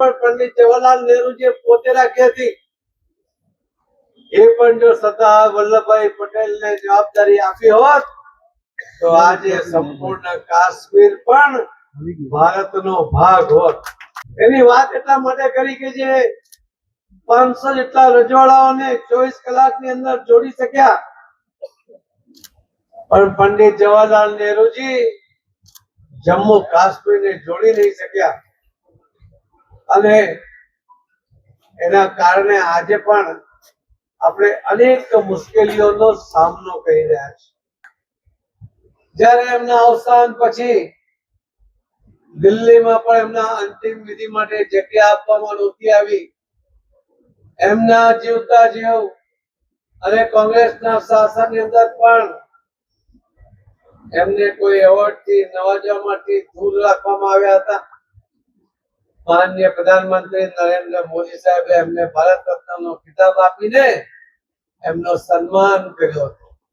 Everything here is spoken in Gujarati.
પણ પંડિત જવાહરલાલ નહેરુજીએ પોતે રાખી હતી. એ પણ જો સરદાર વલ્લભભાઈ પટેલને જવાબદારી આપી હોત, તો આજે સંપૂર્ણ કાશ્મીર પણ ભારતનો ભાગ હોત. એની વાત એટલા માટે કરી કે જે પાંચસો જેટલા રજવાડાઓને ચોવીસ કલાકની અંદર જોડી શક્યા. પણ પંડિત જવાહરલાલ નહેરુજી જમ્મુ કાશ્મીરને જોડી નહીં શક્યા. અને એના કારણે આજે પણ આપણે અનેક મુશ્કેલીઓનો સામનો કરી રહ્યા છીએ. જ્યારે એમના અવસાન પછી દિલ્હીમાં પણ એમના અંતિમ વિધિ માટે જગ્યા આપવામાં નહોતી આવી, એમના જીવતા જીવ અને કોંગ્રેસના શાસનની અંદર પણ એમને કોઈ એવોર્ડથી નવાજવામાંથી દૂર રાખવામાં આવ્યા હતા. માનનીય પ્રધાનમંત્રી નરેન્દ્ર મોદી સાહેબે એમને ભારત રત્નનો ખિતાબ આપીને એમનો સન્માન કર્યો હતો.